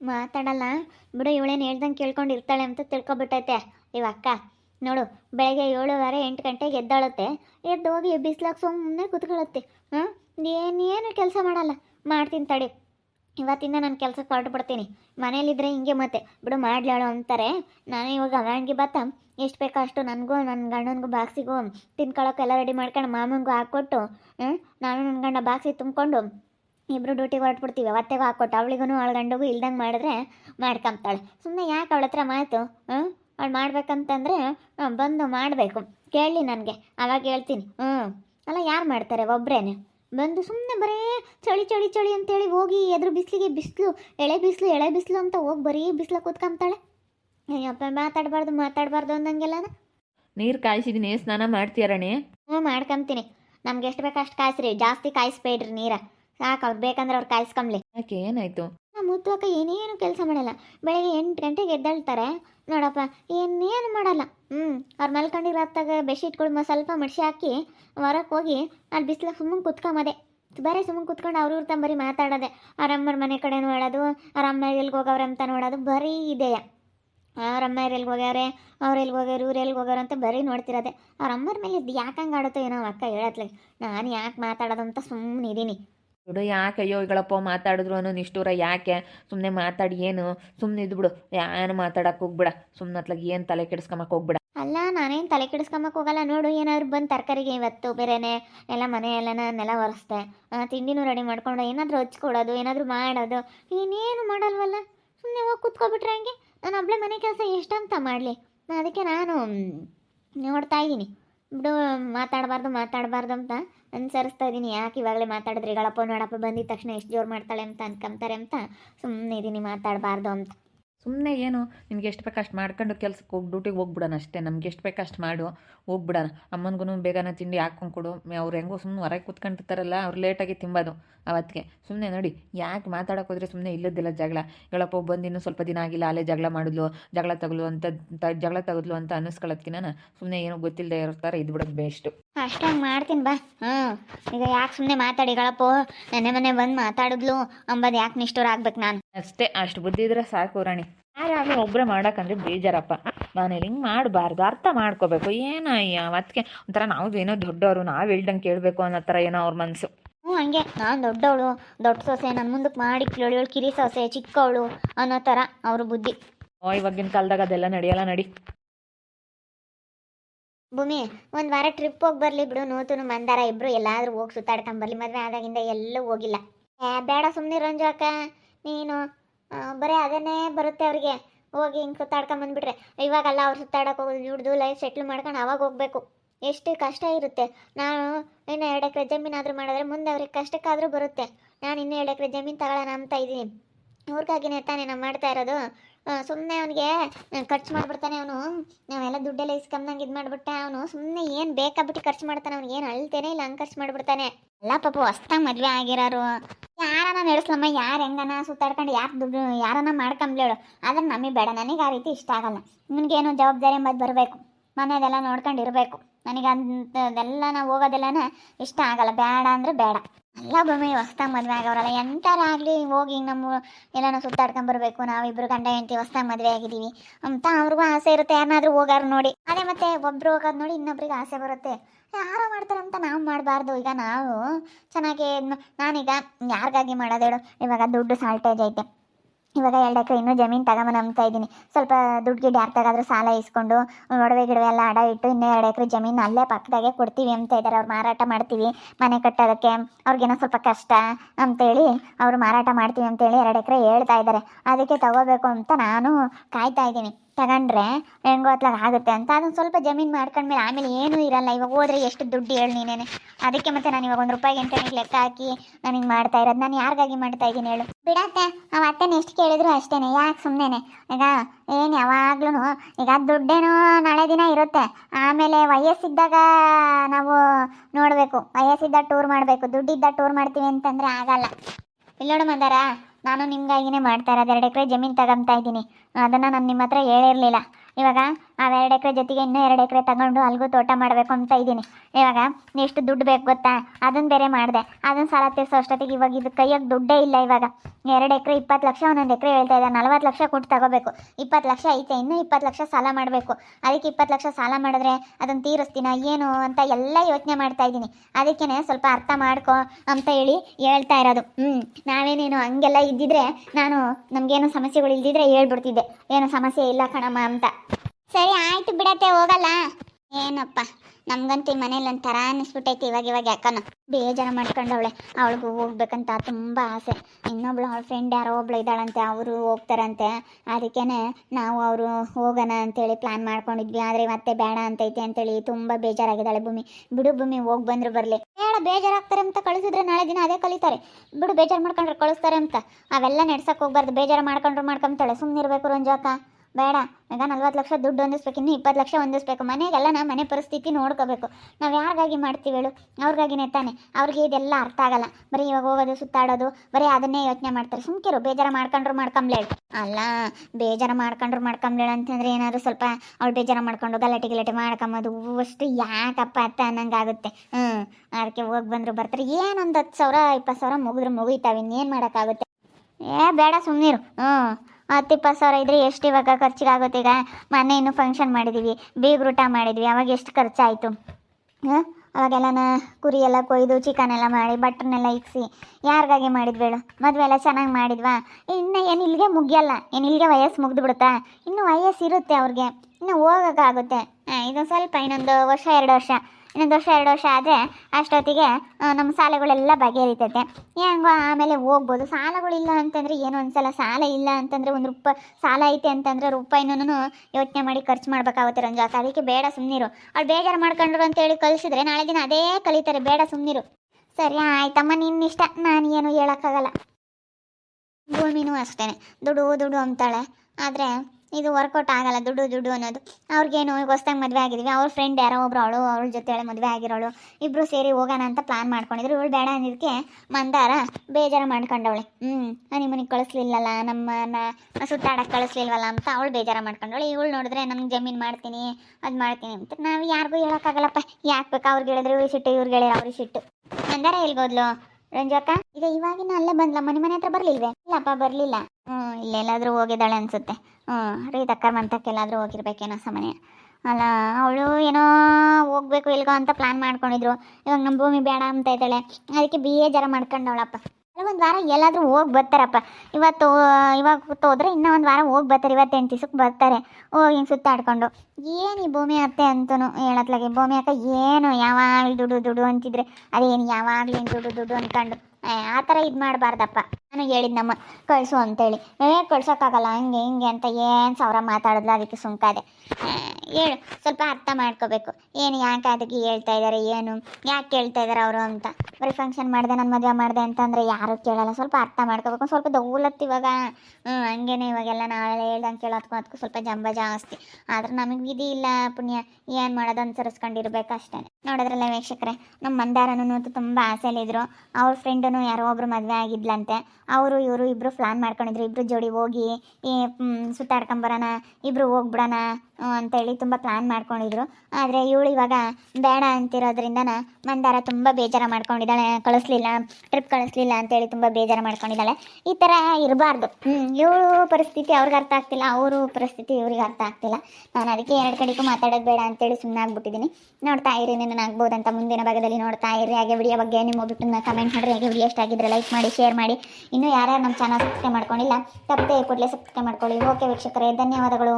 ಮಾತಾಡಲ್ಲ. ಬಿಡು, ಇವಳೇನು ಹೇಳ್ದಂಗೆ ಕೇಳ್ಕೊಂಡು ಇರ್ತಾಳೆ ಅಂತ ತಿಳ್ಕೊಬಿಟ್ಟೈತೆ. ಇವಕ್ಕ ನೋಡು, ಬೆಳಗ್ಗೆ ಏಳುವರೆ ಎಂಟು ಗಂಟೆಗೆ ಎದ್ದಾಳುತ್ತೆ. ಎದ್ದು ಹೋಗಿ ಬಿಸ್ಲಾಗ ಸುಮ್ಮನೆ ಕುತ್ಕೊಳ್ಳುತ್ತೆ. ಹಾಂ ಏನೇನು ಕೆಲಸ ಮಾಡಲ್ಲ. ಮಾಡ್ತೀನಿ ತಡಿ. ಇವತ್ತಿಂದ ನಾನು ಕೆಲಸಕ್ಕೆ ಹೊರಟು ಬಿಡ್ತೀನಿ ಮನೇಲಿದ್ದರೆ ಹಿಂಗೆ ಮತ್ತೆ. ಬಿಡು ಮಾಡ್ಲಾಳು ಅಂತಾರೆ. ನಾನು ಇವಾಗ ಅವನಿಗೆ ಬತ್ತ ಎಷ್ಟು ಬೇಕೋ ಅಷ್ಟು ನನಗೂ ನನ್ನ ಗಂಡನಿಗೂ ಬಾಕ್ಸಿಗೂ ತಿನ್ಕೊಳ್ಳೋಕೆಲ್ಲ ರೆಡಿ ಮಾಡ್ಕೊಂಡು ಮಾಮನಿಗೂ ಹಾಕ್ಕೊಟ್ಟು? ನಾನು ನನ್ನ ಗಂಡ ಬಾಕ್ಸಿಗೆ ತುಂಬಿಕೊಂಡು ಇಬ್ಬರು ಡ್ಯೂಟಿಗೆ ಹೊರಟ್ಬಿಡ್ತೀವಿ. ಅವತ್ತೆಗೂ ಹಾಕ್ಕೊಟ್ಟು ಅವಳಿಗೂ ಅವಳ ಗಂಡಗೂ ಇಲ್ದಂಗೆ ಮಾಡಿದ್ರೆ ಮಾಡ್ಕೊಂತಾಳೆ ಸುಮ್ಮನೆ ಯಾಕೆ ಅವಳ ಹತ್ರ ಮಾತು ಹ್ಞೂ ಅವಳು ಮಾಡ್ಬೇಕಂತಂದ್ರೆ ಹಾಂ ಬಂದು ಮಾಡಬೇಕು. ಕೇಳಲಿ ನನಗೆ. ಅವಾಗ ಹೇಳ್ತೀನಿ. ಹ್ಞೂ ಅಲ್ಲ ಯಾರು ಮಾಡ್ತಾರೆ ಒಬ್ಬರೇನೆ ಬಂದು ಸುಮ್ಮನೆ ಬರೀ ಚಳಿ ಚಳಿ ಚಳಿ ಅಂತೇಳಿ ಹೋಗಿ ಎದುರು ಬಿಸಿಲಿಗೆ ಬಿಸಿಲು ಎಳೆ ಬಿಸಿಲು ಎಳೆ ಬಿಸಿಲು ಅಂತ ಹೋಗಿ ಬರೀ ಬಿಸಿಲು ಕೂತ್ಕೊಂತಾಳೆ ಅಯ್ಯಪ್ಪ ಮಾತಾಡಬಾರ್ದು ಮಾತಾಡಬಾರ್ದು ಅಂದಂಗೆಲ್ಲ ನೀರು ಕಾಯಿಸಿದ್ದೀನಿ ಸ್ನಾನ ಮಾಡ್ತೀಯರಣಿ ಹ್ಞೂ ಮಾಡ್ಕೊಂತೀನಿ ನಮ್ಗೆ ಎಷ್ಟು ಬೇಕು ಅಷ್ಟು ಕಾಯಿಸ್ರಿ. ಜಾಸ್ತಿ ಕಾಯಿಸ್ಬೇಡ್ರಿ ನೀರ. ಸಾಕು ಅವ್ರು ಬೇಕಂದ್ರೆ ಅವ್ರು ಕಾಯಿಸ್ಕೊಂಬ್ಲಿ. ಯಾಕೆ ಏನಾಯ್ತು? ನಮ್ಮ ಮುದ್ದು ಅಕ್ಕ ಏನೇನು ಕೆಲಸ ಮಾಡಲ್ಲ. ಬೆಳಗ್ಗೆ ಎಂಟು ಗಂಟೆಗೆ ಎದ್ದೇಳ್ತಾರೆ. ನೋಡಪ್ಪ ಏನೇನು ಮಾಡಲ್ಲ. ಹ್ಞೂ ಅವ್ರು ಮಲ್ಕೊಂಡಿರೋ ಹೊತ್ತಾಗ ಬೆಡ್ಶೀಟ್ಗಳು ಸ್ವಲ್ಪ ಮಡ್ಸಿ ಹಾಕಿ ಹೊರಕ್ಕೆ ಹೋಗಿ ಅಲ್ಲಿ ಬಿಸಿಲು ಸುಮ್ಮನೆ ಕುತ್ಕೊಂಬದೆ ಬರೀ ಸುಮ್ಮನೆ ಕುತ್ಕೊಂಡು ಅವ್ರ ಇವ್ರ ಬರೀ ಮಾತಾಡೋದೆ. ಅವ್ರಮ್ಮರ ಮನೆ ಕಡೆ ನೋಡೋದು ಅವರಮ್ಮ ಎಲ್ಲಿಗೆ ಹೋಗವ್ರೆ ಅಂತ ನೋಡೋದು ಬರೀ ಇದೆಯಾ. ಅವ್ರಮ್ಮ ಎಲ್ಲಿಗೆ ಹೋಗ್ಯಾರೆ ಅವ್ರು ಎಲ್ಲಿಗೆ ಹೋಗ್ಯಾರ ಇವ್ರು ಎಲ್ಲಿಗೆ ಹೋಗ್ಯಾರ ಅಂತ ಬರೀ ನೋಡ್ತಿರೋದೆ. ಅವ್ರ ಅಮ್ಮರ ಮೇಲೆ ಇದು ಯಾಕೆ ಹಂಗೆ ಆಡುತ್ತೋ ಏನೋ ಅಕ್ಕ ಹೇಳತ್ಲೆ. ನಾನು ಯಾಕೆ ಮಾತಾಡೋದು ಅಂತ ಸುಮ್ಮನೆ ಇದೀನಿ. ಬಿಡು ಯಾಕೆ ಅಯ್ಯೋ ಈಗಳಪ್ಪ ಮಾತಾಡಿದ್ರು ಅನ್ನೋ ನಿಷ್ಠೂರ ಯಾಕೆ? ಸುಮ್ಮನೆ ಮಾತಾಡಿ ಏನು? ಸುಮ್ಮನೆ ಇದ್ಬಿಡು. ಏನು ಮಾತಾಡಕ್ಕೆ ಹೋಗ್ಬಿಡ. ಸುಮ್ಮನೆ ಅತ್ಲಾಗ ಏನು ತಲೆ ಕೆಡಿಸ್ಕೊಂಬಕ್ಕೆ ಹೋಗ್ಬಿಡ. ಅಲ್ಲ, ನಾನೇನು ತಲೆ ಕೆಡಿಸ್ಕೊಂಬಕ್ ಹೋಗಲ್ಲ. ನೋಡು, ಏನಾದ್ರು ಬಂದು ತರಕಾರಿಗೆ ಇವತ್ತು ಬೇರೆನೆ ಎಲ್ಲ ಮನೆ ಎಲ್ಲನ ನೆಲ ಒರೆಸ್ದೆ. ತಿಂಡಿನೂ ರೆಡಿ ಮಾಡ್ಕೊಂಡು ಏನಾದರೂ ಹಚ್ಕೊಡೋದು ಏನಾದರೂ ಮಾಡೋದು. ಇನ್ನೇನು ಮಾಡಲ್ವಲ್ಲ? ಸುಮ್ಮನೆ ಹೋಗಿ ಕುತ್ಕೊಬಿಟ್ರೆ ಹಂಗೆ? ನಾನು ಒಬ್ಳೆ ಮನೆ ಕೆಲಸ ಎಷ್ಟಂತ ಮಾಡಲಿ. ಅದಕ್ಕೆ ನಾನು ನೋಡ್ತಾ ಇದ್ದೀನಿ. ಬಿಡು, ಮಾತಾಡಬಾರ್ದು ಮಾತಾಡಬಾರ್ದು ಅಂತ. ಅನುಸರಿಸ್ತಾ ಇದ್ದೀನಿ. ಯಾಕೆ ಇವಾಗಲೇ ಮಾತಾಡಿದ್ರಿ ಗಳಪ್ಪ ನೋಡಪ್ಪ, ಬಂದಿದ ತಕ್ಷಣ ಎಷ್ಟು ಜೋರು ಮಾಡ್ತಾಳೆ ಅಂತ ಅನ್ಕೊಂತಾರೆ ಅಂತ ಸುಮ್ಮನೆ ಇದ್ದೀನಿ ಮಾತಾಡಬಾರ್ದು ಅಂತ. ಸುಮ್ಮನೆ ಏನು ನಿನಗೆ ಎಷ್ಟು ಬೇಕು ಅಷ್ಟು ಮಾಡ್ಕೊಂಡು ಕೆಲ್ಸಕ್ಕೆ ಹೋಗಿ ಡ್ಯೂಟಿಗೆ ಹೋಗ್ಬಿಡೋಣ ಅಷ್ಟೇ. ನಮ್ಗೆ ಎಷ್ಟು ಬೇಕು ಅಷ್ಟು ಮಾಡು ಹೋಗ್ಬಿಡೋಣ. ಅಮ್ಮನಿಗೂ ಬೇಗನ ತಿಂಡಿ ಹಾಕ್ಕೊಂಡು ಕೊಡು. ಅವ್ರು ಹೆಂಗೋ ಸುಮ್ಮನೆ ಹೊರಗೆ ಕೂತ್ಕೊಂಡಿರ್ತಾರಲ್ಲ ಅವ್ರು ಲೇಟಾಗಿ ತಿಂಬೋದು ಅವತ್ತಿಗೆ. ಸುಮ್ಮನೆ ನೋಡಿ ಯಾಕೆ ಮಾತಾಡೋಕೆ ಹೋದ್ರೆ ಸುಮ್ಮನೆ ಇಲ್ಲದಿಲ್ಲ ಜಗಳ. ಹೇಳಪ್ಪ ಬಂದು ಇನ್ನೂ ಸ್ವಲ್ಪ ದಿನ ಆಗಿಲ್ಲ ಅಲ್ಲೇ ಜಗಳ ಮಾಡಿದ್ಲು ಜಗಳ ತಗಲು ಅಂತ ಜಗಳ ತಗದ್ಲು ಅಂತ ಅನ್ನಿಸ್ಕೊಳ್ಳೋದ್ಕಿನ ಸುಮ್ಮನೆ ಏನೋ ಗೊತ್ತಿಲ್ಲದೆ ಇರ್ತಾರೆ ಇದು ಬಿಡೋದು ಬೆಸ್ಟು ಅಷ್ಟೊಂದು ಮಾಡ್ತೀನಿ ಬಾ. ಹ್ಞೂ ಈಗ ಯಾಕೆ ಸುಮ್ಮನೆ ಮಾತಾಡಿಗಳಪ್ಪ ನೆನ್ನೆ ಮನೆ ಬಂದು ಮಾತಾಡಿದ್ಲು. ಅಂಬದು ಯಾಕೆ ನಿಷ್ಠೂರ ಆಗ್ಬೇಕು ನಾನು? ಅಷ್ಟೇ ಅಷ್ಟು ಬುದ್ಧಿ ಇದ್ರೆ ಸಾಕು ರಾಣಿ. ಯಾರಾಗಲಿ ಒಬ್ಬರೇ ಮಾಡೋಕ್ಕಂದ್ರೆ ಬೇಜಾರಪ್ಪ. ಮನೇಲಿ ಹಿಂಗೆ ಮಾಡಬಾರ್ದು ಅರ್ಥ ಮಾಡ್ಕೋಬೇಕು. ಏನೋ ಅಯ್ಯ ಅವತ್ತಿಗೆ ಒಂಥರ ನಾವು ಏನೋ ದೊಡ್ಡವರು ನಾವು ಹೇಳ್ದಂಗೆ ಕೇಳಬೇಕು ಅನ್ನೋ ಥರ ಏನೋ ಅವ್ರ ಮನಸ್ಸು ಹ್ಞೂ ಹಂಗೆ. ನಾನು ದೊಡ್ಡವಳು ದೊಡ್ಡ ಸೊಸೆ ನನ್ನ ಮುಂದಕ್ಕೆ ಮಾಡಿ ಕೇಳೋಳು ಕಿರಿ ಸೊಸೆ ಚಿಕ್ಕವಳು ಅನ್ನೋ ಥರ ಅವ್ರ ಬುದ್ಧಿ. ಓ ಇವಾಗಿನ ಕಾಲದಾಗ ಅದೆಲ್ಲ ನಡೆಯಲ್ಲ ನಡಿ. ಭೂಮಿ ಒಂದು ವಾರ ಟ್ರಿಪ್ ಹೋಗಿ ಬರಲಿ ಬಿಡು. ನೂತನು ಮಂದಾರ ಇಬ್ಬರು ಎಲ್ಲಾದರೂ ಹೋಗಿ ಸುತ್ತಾಡ್ಕೊಂಬರ್ಲಿ ಮದುವೆ ಆದಾಗಿಂದ ಎಲ್ಲೂ ಹೋಗಿಲ್ಲ. ಏ ಬೇಡ ಸುಮ್ಮನೆ ರಂಜು ಅಕ್ಕ. ನೀನು ಬರೀ ಅದನ್ನೇ ಬರುತ್ತೆ ಅವ್ರಿಗೆ. ಹೋಗಿ ಹಿಂಗೆ ಸುತ್ತಾಡ್ಕೊಂಬಂದ್ಬಿಟ್ರೆ ಇವಾಗೆಲ್ಲ ಅವ್ರು ಸುತ್ತಾಡಕ್ಕೆ ಹೋಗೋದು ದುಡ್ದು ಲೈಫ್ ಸೆಟ್ಲ್ ಮಾಡ್ಕೊಂಡು ಅವಾಗ ಹೋಗ್ಬೇಕು. ಎಷ್ಟು ಕಷ್ಟ ಇರುತ್ತೆ. ನಾನು ಇನ್ನು ಎರಡು ಎಕರೆ ಜಮೀನಾದರೂ ಮಾಡಿದ್ರೆ ಮುಂದೆ ಅವ್ರಿಗೆ ಕಷ್ಟಕ್ಕಾದರೂ ಬರುತ್ತೆ. ನಾನು ಇನ್ನೂ ಎರಡು ಎಕರೆ ಜಮೀನು ತಗೊಳ್ಳೋಣ ಅಂತ ಇದ್ದೀನಿ. ಅವ್ರಿಗಾಗಿನೇ ತಾನೇ ನಾನು ಮಾಡ್ತಾ ಇರೋದು. ಸುಮ್ಮನೆ ಅವನಿಗೆ ಖರ್ಚು ಮಾಡಿಬಿಡ್ತಾನೆ ಅವನು. ನಾವೆಲ್ಲ ದುಡ್ಡೆಲ್ಲ ಇಸ್ಕೊಂಬಂಗೆ ಇದು ಮಾಡಿಬಿಟ್ಟೆ ಅವನು. ಸುಮ್ಮನೆ ಏನು ಬೇಕಾಗ್ಬಿಟ್ಟು ಖರ್ಚು ಮಾಡ್ತಾನೆ ಅವ್ನಿಗೆ. ಏನು ಅಳ್ತೇನೆ ಇಲ್ಲ, ಹಂಗೆ ಖರ್ಚು ಮಾಡಿಬಿಡ್ತಾನೆ. ಅಲ್ಲ ಪಾಪ, ಹೊಸ್ದಾಗಿ ಮದುವೆ ಆಗಿರೋರು. ಯಾರನ್ನ ನಡೆಸ್ಲಮ್ಮ? ಯಾರು ಹೆಂಗನ? ಸುತ್ತಾಡ್ಕೊಂಡು ಯಾರು ದುಡ್ಡು, ಯಾರನ್ನ ಮಾಡ್ಕೊಂಬ್ಲೇಳು ಆದ್ರೆ ನಮಗೆ ಬೇಡ. ನನಗೆ ಆ ರೀತಿ ಇಷ್ಟ ಆಗಲ್ಲ. ನಿನಗೇನು ಜವಾಬ್ದಾರಿ ಎಂಬುದು ಬರಬೇಕು. ಮನೆಯದೆಲ್ಲ ನೋಡ್ಕೊಂಡು ಇರಬೇಕು. ನನಗೆ ಅಂಥದ್ದೆಲ್ಲ ನಾವು ಹೋಗೋದೆಲ್ಲನ ಇಷ್ಟ ಆಗಲ್ಲ. ಬೇಡ ಅಂದರೆ ಬೇಡ. ಎಲ್ಲ ಭೂಮಿ ಹೊಸ್ದಾಗ ಮದುವೆ ಆಗವ್ರಲ್ಲ ಎಂಥರಾಗಲಿ ಹೋಗಿ ನಮ್ಮ ಎಲ್ಲಾನ ಸುತ್ತಾಡ್ಕೊಂಡು ಬರಬೇಕು. ನಾವಿಬ್ರು ಗಂಡ, ಹೆಂಡತಿ ಹೊಸ್ತಾಗ ಮದುವೆ ಆಗಿದ್ದೀವಿ ಅಂತ ಅವ್ರಿಗೂ ಆಸೆ ಇರುತ್ತೆ. ಯಾರನ್ನಾದ್ರೂ ಹೋಗಾರು ನೋಡಿ. ಅದೇ ಮತ್ತೆ ಒಬ್ರು ಹೋಗೋದು ನೋಡಿ ಇನ್ನೊಬ್ರಿಗೆ ಆಸೆ ಬರುತ್ತೆ. ಯಾರೋ ಮಾಡ್ತಾರಂತ ಅಂತ ನಾವು ಮಾಡಬಾರ್ದು. ಈಗ ನಾವು ಚೆನ್ನಾಗಿ ನಾನೀಗ ಯಾರಿಗಾಗಿ ಮಾಡೋದು ಹೇಳು. ಇವಾಗ ದುಡ್ಡು ಸಾಲ್ಟೇಜ್ ಐತೆ. ಇವಾಗ ಎರಡು ಎಕರೆ ಇನ್ನೂ ಜಮೀನು ತಗೊಂಬ ನಂಬ್ತಾ ಇದ್ದೀನಿ. ಸ್ವಲ್ಪ ದುಡ್ಡು ಯಾರು ತಗಾದ್ರೂ ಸಾಲ ಇಸ್ಕೊಂಡು ಒಡವೆ ಗಿಡವೆ ಎಲ್ಲ ಅಡ ಇಟ್ಟು ಇನ್ನೂ ಎರಡು ಎಕರೆ ಜಮೀನು ಅಲ್ಲೇ ಪಕ್ಕದಾಗೆ ಕೊಡ್ತೀವಿ ಅಂತ ಇದ್ದಾರೆ ಅವ್ರು ಮಾರಾಟ ಮಾಡ್ತೀವಿ. ಮನೆ ಕಟ್ಟೋದಕ್ಕೆ ಅವ್ರಿಗೇನೋ ಸ್ವಲ್ಪ ಕಷ್ಟ ಅಂತೇಳಿ ಅವರು ಮಾರಾಟ ಮಾಡ್ತೀವಿ ಅಂತೇಳಿ ಎರಡು ಎಕರೆ ಹೇಳ್ತಾ ಇದ್ದಾರೆ ಅದಕ್ಕೆ ತಗೋಬೇಕು ಅಂತ ನಾನು ಕಾಯ್ತಾ ಇದ್ದೀನಿ. ತಗೊಂಡ್ರೆ ಹೆಂಗೋ ಅತ್ಲಾಗ ಆಗುತ್ತೆ ಅಂತ. ಅದೊಂದು ಸ್ವಲ್ಪ ಜಮೀನು ಮಾಡ್ಕೊಂಡ್ಮೇಲೆ ಆಮೇಲೆ ಏನೂ ಇರಲ್ಲ. ಇವಾಗ ಹೋದ್ರೆ ಎಷ್ಟು ದುಡ್ಡು ಹೇಳಿ ನೀನೇನೆ. ಅದಕ್ಕೆ ಮತ್ತೆ ನಾನು ಇವಾಗ ಒಂದು ರೂಪಾಯಿ ಗಂಟೆಗೆ ಲೆಕ್ಕ ಹಾಕಿ ನಾನು ಹಿಂಗೆ ಮಾಡ್ತಾ ಇರೋದು. ನಾನು ಯಾರಿಗಾಗಿ ಮಾಡ್ತಾ ಇದ್ದೀನಿ ಹೇಳು. ಬಿಡತ್ತೆ. ಅವ ಅತ್ತೆನ ಎಷ್ಟು ಕೇಳಿದ್ರು ಅಷ್ಟೇನೆ. ಯಾಕೆ ಸುಮ್ಮನೆ ಈಗ ಏನು ಯಾವಾಗ್ಲೂ ಈಗ ದುಡ್ಡೇನೋ ನಾಳೆ ದಿನ ಇರುತ್ತೆ. ಆಮೇಲೆ ವಯಸ್ಸಿದ್ದಾಗ ನಾವು ನೋಡಬೇಕು. ವಯಸ್ಸಿದ್ದಾಗ ಟೂರ್ ಮಾಡಬೇಕು. ದುಡ್ಡಿದ್ದಾಗ ಟೂರ್ ಮಾಡ್ತೀವಿ ಅಂತಂದರೆ ಆಗಲ್ಲ. ಇಲ್ಲಿ ನೋಡು ಮಂದಾರ. ನಾನು ನಿಮ್ಗಾಗಿನೇ ಮಾಡ್ತಾ ಇರೋದು. ಎರಡು ಎಕರೆ ಜಮೀನು ತಗೊಂತಾ ಇದ್ದೀನಿ. ಅದನ್ನು ನಾನು ನಿಮ್ಮ ಹತ್ರ ಹೇಳಿರಲಿಲ್ಲ ಇವಾಗ ಆ ಎರಡು ಎಕರೆ ಜೊತೆಗೆ ಇನ್ನೂ ಎರಡು ಎಕರೆ ತಗೊಂಡು ಅಲ್ಗೂ ತೋಟ ಮಾಡಬೇಕು ಅಂತ ಇದ್ದೀನಿ. ಇವಾಗ ಎಷ್ಟು ದುಡ್ಡು ಬೇಕು ಗೊತ್ತಾ? ಅದನ್ನು ಬೇರೆ ಮಾಡಿದೆ. ಅದನ್ನ ಸಾಲ ತೀರಿಸೋ ಅಷ್ಟೊತ್ತಿಗೆ ಇವಾಗ ಇದು ಕೈಯಾಗ ದುಡ್ಡೇ ಇಲ್ಲ ಇವಾಗ. ಎರಡು ಎಕರೆ ಇಪ್ಪತ್ತು ಲಕ್ಷ, ಒಂದೊಂದು ಎಕರೆ ಹೇಳ್ತಾ ಇದ್ದಾರೆ. ನಲ್ವತ್ತು ಲಕ್ಷ ಕೊಟ್ಟು ತಗೋಬೇಕು. ಇಪ್ಪತ್ತು ಲಕ್ಷ ಐತೆ, ಇನ್ನೂ ಇಪ್ಪತ್ತು ಲಕ್ಷ ಸಾಲ ಮಾಡಬೇಕು. ಅದಕ್ಕೆ ಇಪ್ಪತ್ತು ಲಕ್ಷ ಸಾಲ ಮಾಡಿದ್ರೆ ಅದನ್ನ ತೀರಿಸ್ತೀನ, ಏನು ಅಂತ ಎಲ್ಲ ಯೋಚನೆ ಮಾಡ್ತಾ ಇದ್ದೀನಿ. ಅದಕ್ಕೇ ಸ್ವಲ್ಪ ಅರ್ಥ ಮಾಡ್ಕೊ ಅಂತ ಹೇಳಿ ಹೇಳ್ತಾ ಇರೋದು. ಹ್ಞೂ ನಾವೇನೇನು ಹಂಗೆಲ್ಲ ಇದ್ದಿದ್ರೆ ನಾನು ನಮಗೇನು ಸಮಸ್ಯೆಗಳು ಇಲ್ದಿದ್ರೆ ಹೇಳ್ಬಿಡ್ತಿದ್ದೆ. ಏನು ಸಮಸ್ಯೆ ಇಲ್ಲ ಕಣಮ್ಮ ಅಂತ. ಸರಿ, ಆಯ್ತು ಬಿಡತ್ತೆ, ಹೋಗಲ್ಲ. ಏನಪ್ಪ, ನಮ್ಗಂತೂ ಈ ಮನೇಲಿ ಒಂಥರ ಅನ್ನಿಸ್ಬಿಟ್ಟೈತೆ ಇವಾಗ ಇವಾಗ ಯಾಕನ. ಬೇಜಾರ ಮಾಡ್ಕೊಂಡವಳೆ. ಅವಳಿಗೂ ಹೋಗ್ಬೇಕಂತ ತುಂಬ ಆಸೆ. ಇನ್ನೊಬ್ಳು ಅವಳ ಫ್ರೆಂಡ್ ಯಾರೋ ಒಬ್ಳು ಇದ್ದಾಳಂತೆ, ಅವರು ಹೋಗ್ತಾರಂತೆ. ಅದಕ್ಕೇನೆ ನಾವು ಅವರು ಹೋಗೋಣ ಅಂತೇಳಿ ಪ್ಲ್ಯಾನ್ ಮಾಡ್ಕೊಂಡಿದ್ವಿ. ಆದರೆ ಮತ್ತೆ ಬೇಡ ಅಂತೈತೆ ಅಂತೇಳಿ ತುಂಬ ಬೇಜಾರಾಗಿದ್ದಾಳೆ ಭೂಮಿ. ಬಿಡು ಭೂಮಿ, ಹೋಗಿ ಬಂದ್ರು ಬರಲಿ. ಬೇಡ, ಬೇಜಾರಾಗ್ತಾರೆ ಅಂತ ಕಳಿಸಿದ್ರೆ ನಾಳೆ ದಿನ ಅದೇ ಕಲಿತಾರೆ. ಬಿಡು, ಬೇಜಾರು ಮಾಡ್ಕೊಂಡ್ರೆ ಕಳಿಸ್ತಾರೆ ಅಂತ. ಅವೆಲ್ಲ ನಡ್ಸಕ್ಕೆ ಹೋಗ್ಬಾರ್ದು. ಬೇಜಾರು ಮಾಡ್ಕೊಂಡ್ರು ಮಾಡ್ಕೊಂತಾಳೆ. ಇರಬೇಕು ರಂಜಾಕ. ಬೇಡ ಮಗ ನಲ್ವತ್ತು ಲಕ್ಷ ದುಡ್ಡು ಹೊಂದಿಸ್ಬೇಕು, ಇನ್ನೂ ಇಪ್ಪತ್ತು ಲಕ್ಷ ಹೊಂದಿಸ್ಬೇಕು. ಮನೆಗೆಲ್ಲ ನಾ ಮನೆ ಪರಿಸ್ಥಿತಿ ನೋಡ್ಕೋಬೇಕು. ನಾವು ಯಾರಿಗಾಗಿ ಮಾಡ್ತೀವಿ ಹೇಳು? ಅವ್ರಿಗಾಗಿನೇ ತಾನೆ. ಅವ್ರಿಗೆ ಇದೆಲ್ಲ ಅರ್ಥ ಆಗಲ್ಲ. ಬರೀ ಇವಾಗ ಹೋಗೋದು, ಸುತ್ತಾಡೋದು, ಬರೀ ಅದನ್ನೇ ಯೋಚನೆ ಮಾಡ್ತಾರೆ. ಸುಮ್ಕಿರು ಬೇಜಾರು ಮಾಡ್ಕೊಂಡ್ರು ಮಾಡ್ಕೊಂಬ್ಲೇಳು ಅಲ್ಲ, ಬೇಜಾರು ಮಾಡ್ಕೊಂಡ್ರು ಮಾಡ್ಕೊಂಬ್ಲೇಳು ಅಂತಂದ್ರೆ ಏನಾದ್ರು ಸ್ವಲ್ಪ ಅವ್ಳು ಬೇಜಾರು ಮಾಡ್ಕೊಂಡು ಗಲಾಟೆ ಗಲಾಟೆ ಮಾಡ್ಕೊಂಬೋದು. ಅಷ್ಟು ಯಾಕಪ್ಪ ಅಂತ ಅನ್ನಂಗಾಗುತ್ತೆ. ಹ್ಞೂ ಅದಕ್ಕೆ ಹೋಗಿ ಬಂದ್ರು ಬರ್ತಾರೆ. ಏನೊಂದು ಹತ್ತು ಸಾವಿರ, ಇಪ್ಪತ್ತು ಸಾವಿರ ಮುಗಿದ್ರೆ ಮುಗಿತಾವೆ, ಇನ್ನೇನು ಮಾಡೋಕ್ಕಾಗುತ್ತೆ? ಏ, ಬೇಡ ಸುಮ್ಮನಿರು ಹ್ಞೂ ಹತ್ತು ಇಪ್ಪತ್ತು ಸಾವಿರ ಇದ್ರೆ ಎಷ್ಟು ಇವಾಗ ಖರ್ಚಿಗಾಗುತ್ತೆ ಈಗ? ಮೊನ್ನೆ ಇನ್ನೂ ಫಂಕ್ಷನ್ ಮಾಡಿದ್ದೀವಿ ಊಟ ಮಾಡಿದ್ವಿ. ಅವಾಗ ಎಷ್ಟು ಖರ್ಚಾಯಿತು? ಹಾಂ? ನಾನು ಕುರಿ ಎಲ್ಲ ಕೊಯ್ದು ಚಿಕನ್ ಎಲ್ಲ ಮಾಡಿ ಬಟ್ರನ್ನೆಲ್ಲ ಇಕ್ಸಿ. ಯಾರಿಗಾಗಿ ಮಾಡಿದ್ವಿ ಹೇಳು ಮದುವೆ ಎಲ್ಲ ಚೆನ್ನಾಗಿ ಮಾಡಿದ್ವಾ? ಇನ್ನು ಏನು ಇಲ್ಲಿಗೆ ಮುಗಿಯಲ್ಲ? ಏನು ಇಲ್ಲಿಗೆ ವಯಸ್ಸು ಮುಗ್ದು ಬಿಡುತ್ತಾ? ಇನ್ನು ವಯಸ್ಸು ಇರುತ್ತೆ ಅವ್ರಿಗೆ. ಇನ್ನು ಹೋಗೋಕ್ಕಾಗುತ್ತೆ. ಇದು ಸ್ವಲ್ಪ ಇನ್ನೊಂದು ವರ್ಷ, ಎರಡು ವರ್ಷ. ಇನ್ನೊಂದು ವರ್ಷ, ಎರಡು ವರ್ಷ ಆದರೆ ಅಷ್ಟೊತ್ತಿಗೆ ನಮ್ಮ ಸಾಲಗಳೆಲ್ಲ ಬಗೆಹರಿತೈತೆ. ಹೆಂಗೋ, ಆಮೇಲೆ ಹೋಗ್ಬೋದು. ಸಾಲಗಳಿಲ್ಲ ಅಂತಂದರೆ ಏನೋ ಒಂದ್ಸಲ ಸಾಲ ಇಲ್ಲ ಅಂತಂದರೆ ಒಂದು ರೂಪಾಯಿ ಸಾಲ ಐತೆ ಅಂತಂದರೆ ರೂಪಾಯಿನೂ ಯೋಚನೆ ಮಾಡಿ ಖರ್ಚು ಮಾಡ್ಬೇಕಾಗುತ್ತೆ ರಂಜಾಕ ಅದಕ್ಕೆ ಬೇಡ ಸುಮ್ಮನಿರು ಅವ್ಳು ಬೇಜಾರು ಮಾಡ್ಕೊಂಡ್ರು ಅಂತೇಳಿ ಕಲಿಸಿದ್ರೆ ನಾಳೆ ದಿನ ಅದೇ ಕಲಿತಾರೆ. ಬೇಡ ಸುಮ್ಮನಿರು ಸರಿ, ಆಯ್ತಮ್ಮ, ನಿನ್ನಿಷ್ಟ. ನಾನು ಏನು ಹೇಳೋಕ್ಕಾಗಲ್ಲ. ಭೂಮಿನೂ ಅಷ್ಟೇ ದುಡು ದುಡು ಅಂತಾಳೆ. ಆದರೆ ಇದು ವರ್ಕೌಟ್ ಆಗಲ್ಲ, ದುಡ್ಡು ದುಡ್ಡು ಅನ್ನೋದು. ಅವ್ರಿಗೇನು, ಈಗ ಹೊಸ್ದಾಗಿ ಮದುವೆ ಆಗಿದ್ವಿ, ಅವ್ರ ಫ್ರೆಂಡ್ ಯಾರೋ ಒಬ್ರು ಅವಳು, ಅವಳ ಜೊತೆ ಮದುವೆ ಆಗಿರೋಳು ಇಬ್ಬರು ಸೇರಿ ಹೋಗೋಣ ಅಂತ ಪ್ಲಾನ್ ಮಾಡ್ಕೊಂಡಿದ್ರು. ಇವಳು ಬೇಡ ಅಂದಿದ್ದಕ್ಕೆ ಮಂದಾರ ಬೇಜಾರು ಮಾಡ್ಕೊಂಡವಳೆ. ಹ್ಞೂ ನಿಮ್ಮನಿಗೆ ಕಳಿಸ್ಲಿಲ್ಲಲ್ಲ, ನಮ್ಮನ್ನ ಸುತ್ತಾಡಕ್ಕೆ ಕಳಿಸ್ಲಿಲ್ವಲ್ಲ ಅಂತ ಅವಳು ಬೇಜಾರು ಮಾಡ್ಕೊಂಡವಳು. ಇವಳು ನೋಡಿದ್ರೆ ನಮ್ಗೆ ಜಮೀನು ಮಾಡ್ತೀನಿ, ಅದು ಮಾಡ್ತೀನಿ ಅಂತ. ನಾವು ಯಾರಿಗೂ ಹೇಳೋಕ್ಕಾಗಲ್ಲಪ್ಪ. ಯಾಕೆ ಬೇಕು ಅವ್ರಿಗೆ ಹೇಳಿದ್ರೆ ಇವ್ರಿಗೆ ಸಿಟ್ಟು, ಇವ್ರಿಗೆ ಹೇಳಿದ್ರೆ ಅವ್ರಿಗೆ ಸಿಟ್ಟು. ಮಂದಾರ ಎಲ್ಗೋದ್ಲು? ರಂಜಕ್ಕ ಈಗ ಇವಾಗಿನ ಅಲ್ಲೇ ಬಂದ್ಲ ಮನೆ ಮನೆ ಹತ್ರ ಬರ್ಲಿಲ್ವೇ? ಇಲ್ಲಪ್ಪ, ಬರ್ಲಿಲ್ಲ. ಹ್ಞೂ ಇಲ್ಲೆಲ್ಲಾದರೂ ಹೋಗಿದ್ದಾಳೆ ಅನಿಸುತ್ತೆ. ಹ್ಞೂ ರೀ ತಕ್ಕ ಮಂತಕ್ಕೆಲ್ಲಾದರೂ ಹೋಗಿರ್ಬೇಕೇನೋ ಸಾಮಾನ್ಯ ಅಲ್ಲ, ಅವಳು ಏನೋ ಹೋಗ್ಬೇಕು ಇಲ್ಗೋ ಅಂತ ಪ್ಲಾನ್ ಮಾಡ್ಕೊಂಡಿದ್ರು. ಇವಾಗ ನಮ್ಮ ಭೂಮಿ ಬೇಡ ಅಂತ ಇದ್ದಾಳೆ. ಅದಕ್ಕೆ ಬೇಜಾರ ಮಾಡ್ಕೊಂಡವಳಪ್ಪ. ಒಂದು ವಾರ ಎಲ್ಲಾದರೂ ಹೋಗಿ ಬರ್ತಾರಪ್ಪ. ಇವತ್ತು, ಇವಾಗ ಹೋದ್ರೆ ಇನ್ನೂ ಒಂದು ವಾರ ಹೋಗಿ ಬರ್ತಾರೆ. ಇವತ್ತು ಎಂಟು ದಿವ್ಸಕ್ಕೆ ಬರ್ತಾರೆ. ಹೋಗಿ ಸುತ್ತಾಡ್ಕೊಂಡು. ಏನು ಈ ಭೂಮಿ ಅತ್ತೆ ಅಂತೂ ಹೇಳತ್ಲಾಗೆ. ಭೂಮಿ ಅಕ್ಕ ಏನು ಯಾವಾಗಲೂ ದುಡ್ಡು ದುಡ್ಡು ಅಂತಿದ್ರೆ. ಅದೇನು ಯಾವಾಗಲೂ ದುಡ್ಡು ದುಡ್ಡು ಅಂದ್ಕೊಂಡು. ಆ ಥರ ಇದು ಮಾಡಬಾರ್ದಪ್ಪ. ನಾನು ಹೇಳಿದ್ನಮ್ಮ ಕಳಿಸು ಅಂತೇಳಿ. ಏ, ಕಳ್ಸೋಕ್ಕಾಗಲ್ಲ, ಹಂಗೆ, ಹಿಂಗೆ ಅಂತ ಏನು ಸಾವಿರ ಮಾತಾಡಿದ್ಲ, ಅದಕ್ಕೆ ಸುಮ್ಕಾದೆ ಹೇಳು, ಸ್ವಲ್ಪ ಅರ್ಥ ಮಾಡ್ಕೋಬೇಕು. ಏನು ಯಾಕೆ ಅದಕ್ಕೆ ಹೇಳ್ತಾ ಇದ್ದಾರೆ ಏನು? ಯಾಕೆ ಕೇಳ್ತಾ ಇದ್ದಾರೆ ಅವರು ಅಂತ? ಬರೀ ಫಂಕ್ಷನ್ ಮಾಡಿದೆ ನನ್ನ ಮದುವೆ ಮಾಡಿದೆ ಅಂತಂದರೆ ಯಾರು ಕೇಳಲ್ಲ. ಸ್ವಲ್ಪ ಅರ್ಥ ಮಾಡ್ಕೋಬೇಕು. ಸ್ವಲ್ಪ ದೌಲತ್ತು ಇವಾಗ. ಹ್ಞೂ ಹಂಗೇನೆ ಇವಾಗೆಲ್ಲ ನಾವೆಲ್ಲ ಹೇಳ್ದಂಗೆ ಕೇಳೋದಕ್ಕೂ ಅದಕ್ಕೂ ಸ್ವಲ್ಪ ಜಂಬ ಜಾಸ್ತಿ. ಆದ್ರೆ ನಮಗೆ ವಿಧಿ ಇಲ್ಲ ಪುಣ್ಯ. ಏನು ಮಾಡೋದು ಅನುಸರಿಸ್ಕೊಂಡಿರ್ಬೇಕು ಅಷ್ಟೇ. ನೋಡಿದ್ರಲ್ಲ ವೀಕ್ಷಕರೇ ನಮ್ಮ ಮಂದಾರನೂ ತುಂಬ ಆಸೆಯಲ್ಲಿದ್ದರು ಅವ್ರ ಫ್ರೆಂಡನು ಯಾರೋ ಒಬ್ರು ಮದುವೆ ಆಗಿದ್ಲಂತೆ. ಅವರು, ಇವರು ಇಬ್ಬರು ಪ್ಲಾನ್ ಮಾಡ್ಕೊಂಡಿದ್ರು. ಇಬ್ಬರು ಜೋಡಿ ಹೋಗಿ ಸುತ್ತಾಡ್ಕೊಂಬರೋಣ ಇಬ್ಬರು ಹೋಗ್ಬಿಡೋಣ ಅಂತೇಳಿ ತುಂಬ ಪ್ಲ್ಯಾನ್ ಮಾಡ್ಕೊಂಡಿದ್ರು. ಆದರೆ ಇವಳು ಇವಾಗ ಬೇಡ ಅಂತಿರೋದ್ರಿಂದ ಮಂದಾರ ತುಂಬ ಬೇಜಾರ ಮಾಡ್ಕೊಂಡಿದ್ದಾಳೆ. ಕಳಿಸ್ಲಿಲ್ಲ ಟ್ರಿಪ್ ಕಳಿಸ್ಲಿಲ್ಲ ಅಂತೇಳಿ ತುಂಬ ಬೇಜಾರು ಮಾಡ್ಕೊಂಡಿದ್ದಾಳೆ. ಈ ಥರ ಇರಬಾರ್ದು. ಇವಳು ಪರಿಸ್ಥಿತಿ ಅವ್ರಿಗೆ ಅರ್ಥ ಆಗ್ತಿಲ್ಲ. ಅವರು ಪರಿಸ್ಥಿತಿ ಇವ್ರಿಗೆ ಅರ್ಥ ಆಗ್ತಿಲ್ಲ. ನಾನು ಅದಕ್ಕೆ ಎರಡು ಕಡೆಗೂ ಮಾತಾಡೋದು ಬೇಡ ಅಂತೇಳಿ ಸುಮ್ಮನೆ ಆಗ್ಬಿಟ್ಟಿದ್ದೀನಿ ನೋಡ್ತಾ ಇರಿ, ನನ್ನ ಅಂತ ಮುಂದಿನ ಭಾಗದಲ್ಲಿ ನೋಡ್ತಾ ಇರಿ. ಹಾಗೆ ವಿಡಿಯೋ ಬಗ್ಗೆ ನಿಮ್ಮ ಒಬ್ಬಿಟ್ಟು ಕಮೆಂಟ್ ಮಾಡಿರಿ. ಹಾಗೆ ವಿಡಿಯೋ ಇಷ್ಟ ಆಗಿದ್ರೆ ಲೈಕ್ ಮಾಡಿ ಶೇರ್ ಮಾಡಿ. ಇನ್ನೂ ಯಾರ್ಯಾರು ನಮ್ಮ ಚಾನಲ್ ಸಬ್ಸ್ಕ್ರೈಬ್ ಮಾಡ್ಕೊಂಡಿಲ್ಲ, ತಪ್ಪದೆ ಕೂಡಲೇ ಸಬ್ಸ್ಕ್ರೈಬ್ ಮಾಡ್ಕೊಳ್ಳಿ. ಓಕೆ ವೀಕ್ಷಕರೇ, ಧನ್ಯವಾದಗಳು.